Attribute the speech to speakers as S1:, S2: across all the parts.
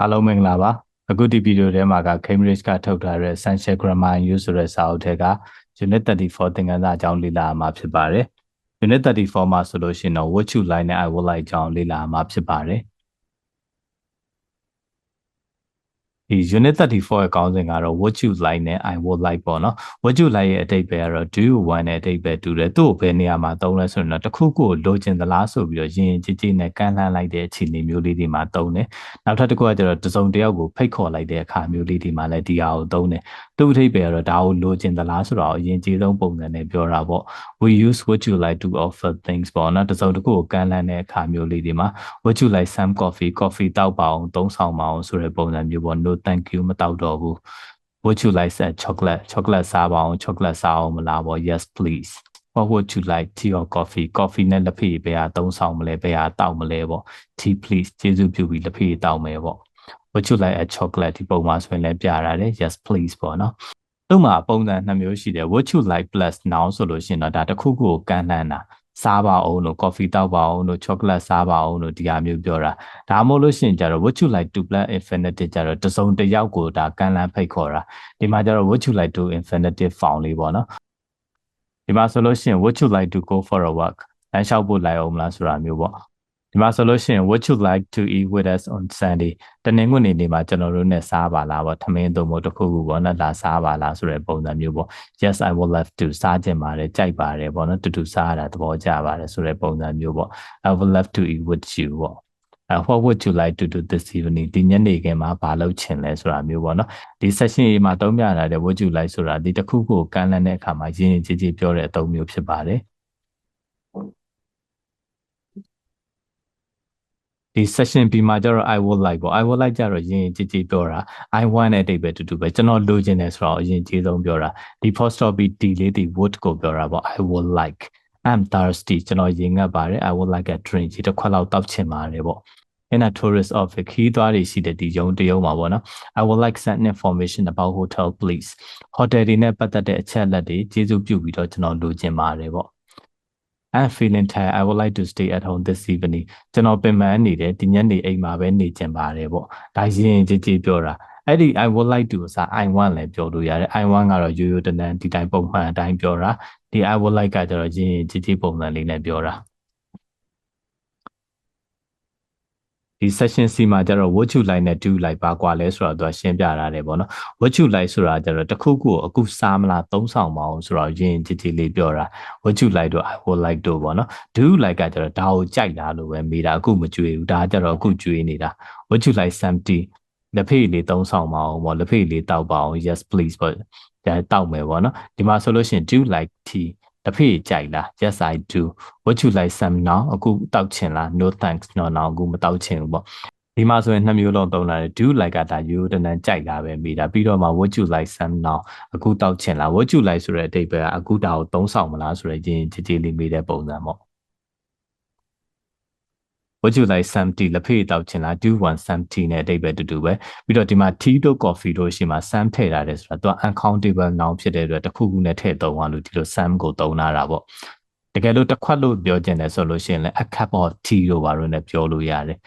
S1: အားလုံးမင်္ဂလာပါအခုဒီဗီဒီယိုထဲမှာက Cambridge ကထုတ်ထားတဲ့ Essential Grammar and Use ဆိုတဲ့စာအုပ်ထဲက Unit 34သင်ခန်းစာအကြောင်းလေ့လာမှာဖြစ်ပါတယ် Unit 34မှာဆိုလို့ရှိရင်တော့ what you like နဲ့ I would like အကြောင်းလေ့လာမှာဖြစ်ပါတယ် ဒီ unit 34ရဲ့ခေါင်းစဉ်ကတော့ what you like နဲ့ I would like ပေါ့နော် what you like ရဲ့အတိတ်ပဲကတော့ do you want နဲ့အတိတ်ပဲတူတယ်သူ့ကိုဘယ်နေရာမှာသုံးလဲဆိုရင်တော့တစ်ခုခုကိုလိုချင်သလားဆိုပြီးတော့ရင်ရင်ကြည်ကြည်နဲ့ကန့်လန့်လိုက်တဲ့အခြေအနေမျိုးလေးတွေမှာသုံးတယ်နောက်ထပ်တစ်ခုကကျတော့တစုံတစ်ယောက်ကိုဖိတ်ခေါ်လိုက်တဲ့အခါမျိုးလေးတွေမှာလည်းဒီဟာကိုသုံးတယ်သူ့အတိတ်ပဲကတော့ဒါကိုလိုချင်သလားဆိုတော့အရင်ကြီးဆုံးပုံစံနဲ့ပြောတာပေါ့ we use what you like to offer things ပေါ့နော်တစုံတစ်ခုကိုကန့်လန့်တဲ့အခါမျိုးလေးတွေမှာ what you like some coffee coffee တောက်ပါအောင်သုံးဆောင်ပါအောင်ဆိုတဲ့ပုံစံမျိုးပေါ့ no thank you မတောက်တော့ဘူး would you like said chocolate chocolate စားပါအောင် chocolate စားအောင်မလားပေါ့ yes please what would you like tea or coffee coffee နဲ့လက်ဖေးဘယ်ဟာသုံးဆောင်မလဲဘယ်ဟာတောက်မလဲပေါ့ tea please ကျေးဇူးပြုပြီးလက်ဖေးတောက်မယ်ပေါ့ would you like a chocolate ဒီပုံမှာဆိုရင်လည်းပြရတယ် yes please ပေါ့နော်သူ့မှာပုံစံနှစ်မျိုးရှိတယ် would you like plus noun ဆိုလို့ရှိရင်တော့ဒါတစ်ခုခုကိုကန့်လန့်တာ စားပါအောင်လို့ coffee တောက်ပါအောင်လို့ chocolate စားပါအောင်လို့ဒီဟာမျိုးပြောတာဒါမှမဟုတ်လို့ရှိရင်ကျတော့ what you like to plan infinitive ကျတော့တစုံတစ်ယောက်ကိုဒါကန့်လန့်ဖိတ်ခေါ်တာဒီမှာကျတော့ what you like to infinitive form လေးပေါ့နော်ဒီမှာဆိုလို့ရှိရင် what you like to go for a walk လမ်းလျှောက်ဖို့လိုက်အောင်မလားဆိုတာမျိုးပေါ့ ဒီမှာဆိုလို့ရှိရင် what you like to eat with us on Sunday တနင်္ဂနွေနေ့မှာကျွန်တော်တို့နဲ့စားပါလားပေါ့ထမင်းသုံးဖို့တခုခုပေါ့နော်လာစားပါလားဆိုတဲ့ပုံစံမျိုးပေါ့ yes i would love to စားခြင်းပါတယ်ကြိုက်ပါတယ်ပေါ့နော်တူတူစားရတာသဘောကျပါတယ်ဆိုတဲ့ပုံစံမျိုးပေါ့ i would love to eat with you ပေါ့ uh, what would you like to do this evening ဒီညနေခင်းမှာဘာလုပ်ချင်လဲဆိုတာမျိုးပေါ့နော်ဒီ session မှာသုံးပြတာတဲ့ would you like ဆိုတာဒီတစ်ခုခုကမ်းလှမ်းတဲ့အခါမှာရင်းရင်းကြည်ကြည်ပြောတဲ့အသုံးမျိုးဖြစ်ပါတယ် ဒီ session ပြီးမှကျတော့ I would like ပေါ့ I would like ကျတော့ရင်ကြည်ကြည်ပြောတာ I want နဲ့အတိတ်ပဲတူတူပဲကျွန်တော်လိုချင်တယ်ဆိုတော့အရင်ကြီးဆုံးပြောတာဒီ apostrophe d လေးဒီ would ကိုပြောတာပေါ့ I would like I'm thirsty ကျွန်တော်ရင်ငတ်ပါတယ် I would like a drink ဒီတစ်ခွက်လောက်တောက်ချင်ပါတယ်ပေါ့ in a tourist office ခီးသွားတွေရှိတဲ့ဒီရုံတရုံမှာပေါ့နော် I would like some information about hotel please hotel တွေနဲ့ပတ်သက်တဲ့အချက်အလက်တွေကျေးဇူးပြုပြီးတော့ကျွန်တော်လိုချင်ပါတယ်ပေါ့ I'm feeling tired I would like to stay at home this evening ကျွန်တော်ပင်ပန်းနေတယ်ဒီညနေအိမ်မှာပဲနေချင်ပါတယ်ပေါ့ဒါရင်ကြည်ကြည်ပြောတာအဲ့ဒီ I would like to စာ I want လည်းပြောလို့ရတယ် I want ကတော့ရိုးရိုးတန်းတန်းဒီတိုင်းပုံမှန်အတိုင်းပြောတာဒီ I would like ကကျတော့ရင်ကြည်ကြည်ပုံစံလေးနဲ့ပြောတာ ဒီ session C မှာကျတော့ what you like နဲ့ do like ပါကွာလဲဆိုတော့သူကရှင်းပြထားတယ်ပေါ့နော် what you like ဆိုတာကျတော့တခုခုကိုအခုစားမလားသုံးဆောင်မအောင်ဆိုတော့ယင်ကြည်ကြည်လေးပြောတာ what you like တော့ I would like တော့ပေါ့နော် do like ကကျတော့ဒါကိုကြိုက်လားလို့ပဲမေးတာအခုမကြွေဘူးဒါကျတော့အခုကြွေနေတာ what you like something လက်ဖေးလေးသုံးဆောင်မအောင်ပေါ့လက်ဖေးလေးတောက်ပါအောင် yes please ပေါ့ဒါတောက်မယ်ပေါ့နော်ဒီမှာဆိုလို့ရှိရင် do like tea တဖေးကြိုက်လား yes i do what you like some now အခုတောက်ချင်လား no thanks no now အခုမတောက်ချင်ဘူးပေါ့ဒီမှာဆိုရင်နှစ်မျိုးလုံးသုံးလာတယ် do like ကဒါရိုးတနန်ကြိုက်တာပဲမိတာပြီးတော့မှ what you like some now အခုတောက်ချင်လား what you like ဆိုတဲ့အဓိပ္ပာယ်ကအခုဒါကိုသုံးဆောင်မလားဆိုတဲ့ရင်ကြည်ကြည်လေးမိတဲ့ပုံစံပေါ့ would you like some tea လက်ဖေးတောက်ချင်လား do want some tea နဲ့အတိတ်ပဲတူတူပဲပြီးတော့ဒီမှာ tea တို့ coffee တို့ရှိမှာ some ထည့်ထားတယ်ဆိုတာသူက uncountable noun ဖြစ်တဲ့အတွက်တစ်ခုခုနဲ့ထည့်သုံးအောင်လို့ဒီလို some ကိုသုံးလာတာပေါ့တကယ်လို့တစ်ခွက်လို့ပြောချင်တယ်ဆိုလို့ရှိရင်လည်း a cup of tea တို့ဘာလို့လဲပြောလို့ရတယ်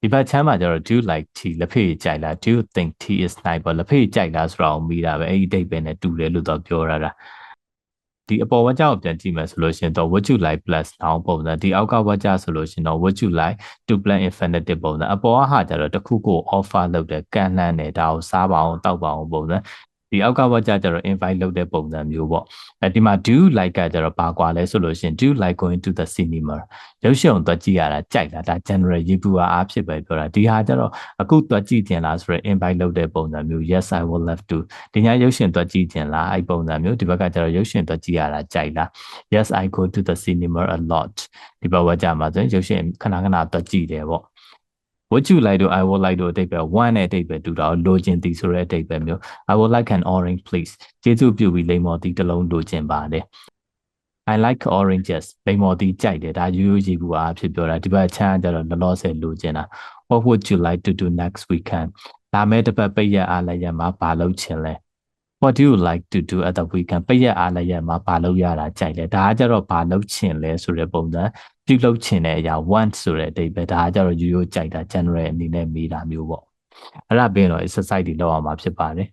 S1: ဒီဘက်ချမ်းမှာကျတော့ do you like tea လက်ဖေးကြိုက်လား do you think tea is nice ပေါ့လက်ဖေးကြိုက်လားဆိုတော့မိတာပဲအဲ့ဒီအတိတ်ပဲနဲ့တူတယ်လို့တော့ပြောရတာ ဒီအပေါ်ဝါကျကိုပြန်ကြည့်မယ်ဆိုလို့ရှင်တော့ what you like plus noun ပုံစံဒီအောက်ကဝါကျဆိုလို့ရှင်တော့ what you like to plan infinitive ပုံစံအပေါ်ကဟာကျတော့တခုခု offer လုပ်တယ်ကန့်လန့်တယ်ဒါကိုစားပါအောင်တောက်ပါအောင်ပုံစံ ဒီအောက်ကဘက်ကျကျတော့ invite လုပ်တဲ့ပုံစံမျိုးပေါ့အဲဒီမှာ do like ကကျတော့ပါကွာလဲဆိုလို့ရှင် do like going to the cinema ရုပ်ရှင်ကိုသွားကြည့်ရတာကြိုက်တာဒါ general ရေးပူအားဖြစ်ပဲပြောတာဒီဟာကျတော့အခုသွားကြည့်တင်လားဆိုတော့ invite လုပ်တဲ့ပုံစံမျိုး yes i would love to ဒီညရုပ်ရှင်သွားကြည့်တင်လားအဲ့ပုံစံမျိုးဒီဘက်ကကျတော့ရုပ်ရှင်သွားကြည့်ရတာကြိုက်လား yes i go to the cinema a lot ဒီဘက်ကကျမှာဆိုရင်ရုပ်ရှင်ခဏခဏသွားကြည့်တယ်ပေါ့ what you like တို့ I would like တို့အတိတ်ပဲ one နဲ့အတိတ်ပဲတူတာလိုချင်သည်ဆိုတဲ့အတိတ်ပဲမျိုး I would like an orange please ကျေးဇူးပြုပြီးလိမ္မော်သည်တစ်လုံးလိုချင်ပါတယ် I like oranges လိမ္မော်သည်ကြိုက်တယ်ဒါရိုးရိုးကြည့်ဘူးအားဖြစ်ပြောတာဒီဘက်ချမ်းကျတော့လောလောဆယ်လိုချင်တာ What would you like to do next weekend လာမယ့်တစ်ပတ်ပိတ်ရက်အားလည်းရမှာဘာလုပ်ချင်လဲ What do you like to do at the weekend ပိတ်ရက်အားလည်းရမှာဘာလုပ်ရတာကြိုက်လဲဒါကကြတော့ဘာလုပ်ချင်လဲဆိုတဲ့ပုံစံ ပြုလုပ်ချင်တဲ့အရာ want ဆိုတဲ့အဓိပ္ပာယ်ဒါကကြတော့ရိုးရိုးကြိုက်တာ general အနေနဲ့မေးတာမျိုးပေါ့အဲ့ဒါပြီးရင်တော့ exercise တွေလုပ်အောင်မှာဖြစ်ပါတယ်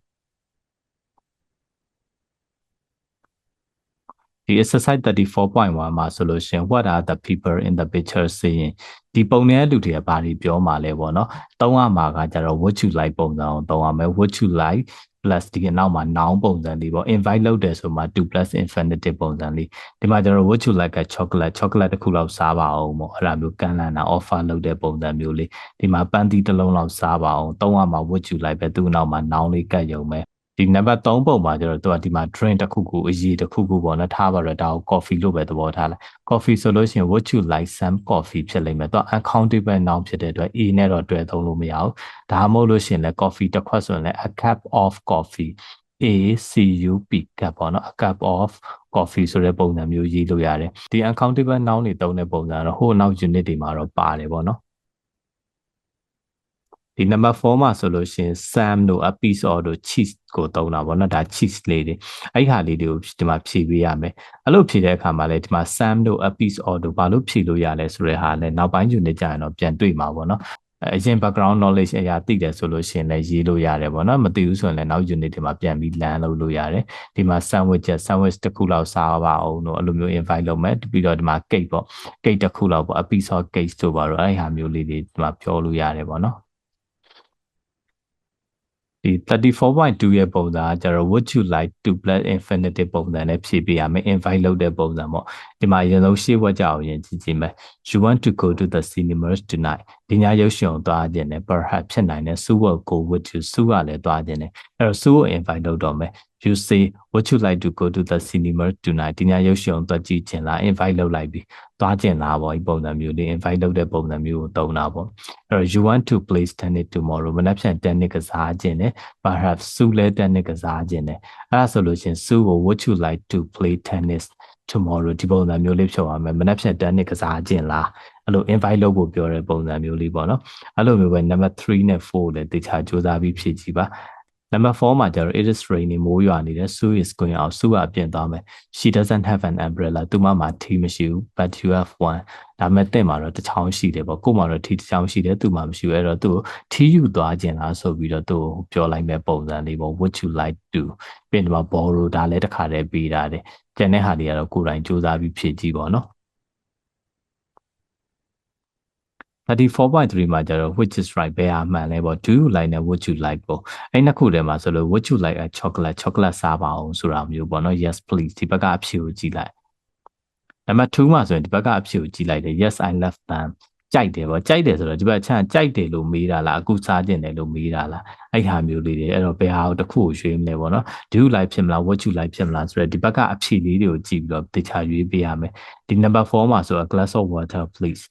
S1: ဒီ exercise 34.1မှာဆိုလို့ရှင် what are the people in the picture saying ဒီပုံတဲ့လူတွေကဘာတွေပြောမှာလဲပေါ့နော်။သုံးရမှာကကြတော့ what you like ပုံစံအောင်သုံးရမယ် what you like plus ဒီကနောက်မှာ noun ပုံစံလေးပေါ့ invite လုပ်တယ်ဆိုမှ2 plus infinitive ပုံစံလေးဒီမှာကျတော့ what you like က chocolate chocolate တစ်ခုလောက်စားပါအောင်ပေါ့အဲ့ဒါမျိုးကန်လန်တာ offer လုပ်တဲ့ပုံစံမျိုးလေးဒီမှာပန်းသီးတစ်လုံးလောက်စားပါအောင်သုံးရမှာ what you like ပဲသူ့နောက်မှာ noun လေးကတ်ရုံပဲ ဒီနံပါတ်3ပုံမှာကျတော့သူကဒီမှာ drink တစ်ခုခုအရေးတစ်ခုခုပေါ့နော်ထားပါတော့ဒါကို coffee လို့ပဲသဘောထားလိုက် coffee ဆိုလို့ရှိရင် what you like some coffee ဖြစ်လိမ့်မယ်သူက uncountable noun ဖြစ်တဲ့အတွက် e နဲ့တော့တွဲသုံးလို့မရဘူးဒါမှမဟုတ်လို့ရှိရင်လည်း coffee တစ်ခွက်ဆိုရင်လည်း a cup of coffee A C U P ကပ်ပေါ့နော် a cup of coffee ဆိုတဲ့ပုံစံမျိုးရေးလို့ရတယ်ဒီ uncountable noun တွေသုံးတဲ့ပုံစံတော့ဟိုနောက် unit တွေမှာတော့ပါတယ်ပေါ့နော် ဒီ number 4မှာဆိုလို့ရှင် sam တို့ a piece or တို့ cheese ကိုသုံးတာပေါ့နော်ဒါ cheese လေးတွေအဲ့ဟာလေးတွေကိုဒီမှာဖြည့်ပေးရမယ်အဲ့လိုဖြည့်တဲ့အခါမှာလည်းဒီမှာ sam တို့ a piece or တို့ဘာလို့ဖြည့်လို့ရလဲဆိုတဲ့ဟာလည်းနောက်ပိုင်း unit ကြရင်တော့ပြန်တွေ့မှာပေါ့နော်အရင် background knowledge အရာသိတယ်ဆိုလို့ရှိရင်လည်းရေးလို့ရတယ်ပေါ့နော်မသိဘူးဆိုရင်လည်းနောက် unit တွေမှာပြန်ပြီး learn လုပ်လို့ရတယ်ဒီမှာ sandwich sandwich တစ်ခုလောက်စားပါအောင်တို့အဲ့လိုမျိုး invite လုပ်မယ်ပြီးတော့ဒီမှာ cake ပေါ့ cake တစ်ခုလောက်ပေါ့ a piece of cake တို့ပါတော့အဲ့ဟာမျိုးလေးတွေဒီမှာပြောလို့ရတယ်ပေါ့နော် ဒီ34.2ရဲ့ပုံစံကကျတော့ would you like to plus infinitive ပုံစံနဲ့ဖြည့်ပြရမယ် invite လုပ်တဲ့ပုံစံပေါ့ဒီမှာအရင်ဆုံးရှေ့ဝက်ကြအောင်ရင်ကြည့်ကြည့်မယ် you want to go to the cinemas tonight ဒီညရုပ်ရှင်ကိုသွားခြင်းနဲ့ perhaps ဖြစ်နိုင်တယ် Sue will go with you Sue ကလည်းသွားခြင်းနဲ့အဲ့တော့ Sue ကို invite လုပ်တော့မယ် you say would you like to go to the cinema tonight ဒီညရုပ်ရှင်ကိုသွားကြည့်ခြင်းလား invite လုပ်လိုက်ပြီသွားခြင်းလားပေါ့ဒီပုံစံမျိုးလေး invite လုပ်တဲ့ပုံစံမျိုးကိုသုံးတာပေါ့အဲ့တော့ you want to play tennis tomorrow မနက်ဖြန် tennis ကစားခြင်းနဲ့ perhaps Sue လည်း tennis ကစားခြင်းနဲ့အဲ့ဒါဆိုလို့ရှင် Sue ကို would you like to play tennis tomorrow ဒီပုံစံမျိုးလေးဖြုတ်ရမယ်မနက်ဖြန် tennis ကစားခြင်းလားအဲ့လို invite လုပ်ဖို့ပြောတဲ့ပုံစံမျိုးလေးပေါ့နော်အဲ့လိုမျိုးပဲ number 3နဲ့4လည်းတေချာစူးစမ်းပြီးဖြည့်ကြည့်ပါ number 4မှာကျတော့ it is raining မိုးရွာနေတယ် Sue is going out Sue အပြင်သွားမယ် she doesn't have an umbrella သူမမှာထီးမရှိဘူး but you have one ဒါမဲ့တဲ့မှာတော့တစ်ချောင်းရှိတယ်ပေါ့ကို့မှာတော့ထီးတစ်ချောင်းရှိတယ်သူ့မှာမရှိဘူးအဲ့တော့သူ့ထီးယူသွားခြင်းလားဆိုပြီးတော့သူ့ပြောလိုက်မဲ့ပုံစံလေးပေါ့ would you like to ပြင်ဒီမှာ borrow ဒါလည်းတစ်ခါတည်းပေးတာတယ်ကျန်တဲ့ဟာတွေကတော့ကိုယ်တိုင်စူးစမ်းပြီးဖြည့်ကြည့်ပါနော် 34.3မှာကျတော့ which is right ဘယ်ဟာမှန်လဲပေါ့ do you like နဲ့ would you like ပေါ့အဲ့နှစ်ခုထဲမှာဆိုလို့ would you like a chocolate chocolate စားပါအောင်ဆိုတာမျိုးပေါ့နော် yes please ဒီဘက်ကအဖြေကိုကြည့်လိုက်နံပါတ်2မှာဆိုရင်ဒီဘက်ကအဖြေကိုကြည့်လိုက်တယ် yes i love them ကြိုက်တယ်ပေါ့ကြိုက်တယ်ဆိုတော့ဒီဘက်ချမ်းကြိုက်တယ်လို့မေးတာလားအခုစားကျင်တယ်လို့မေးတာလားအဲ့ဟာမျိုးလေးတွေအဲ့တော့ဘယ်ဟာကိုတစ်ခုကိုရွေးမလဲပေါ့နော် do you like ဖြစ်မလား what you like ဖြစ်မလားဆိုတော့ဒီဘက်ကအဖြေလေးတွေကိုကြည့်ပြီးတော့တခြားရွေးပေးရမယ်ဒီ number 4မှာဆိုတော့ glass of water please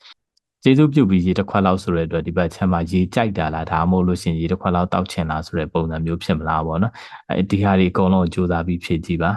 S1: ကျေးဇူးပြုပြီးရေတစ်ခွက်လောက်ဆိုတဲ့အတွက်ဒီဘက်ချမ်းမှာရေကြိုက်တာလားဒါမှမဟုတ်လို့ရှင်ရေတစ်ခွက်လောက်တောက်ချင်လားဆိုတဲ့ပုံစံမျိုးဖြစ်မလားပေါ့နော်အဲဒီဟာတွေအကုန်လုံးစူးစမ်းပြီးဖြည့်ကြည့်ပါ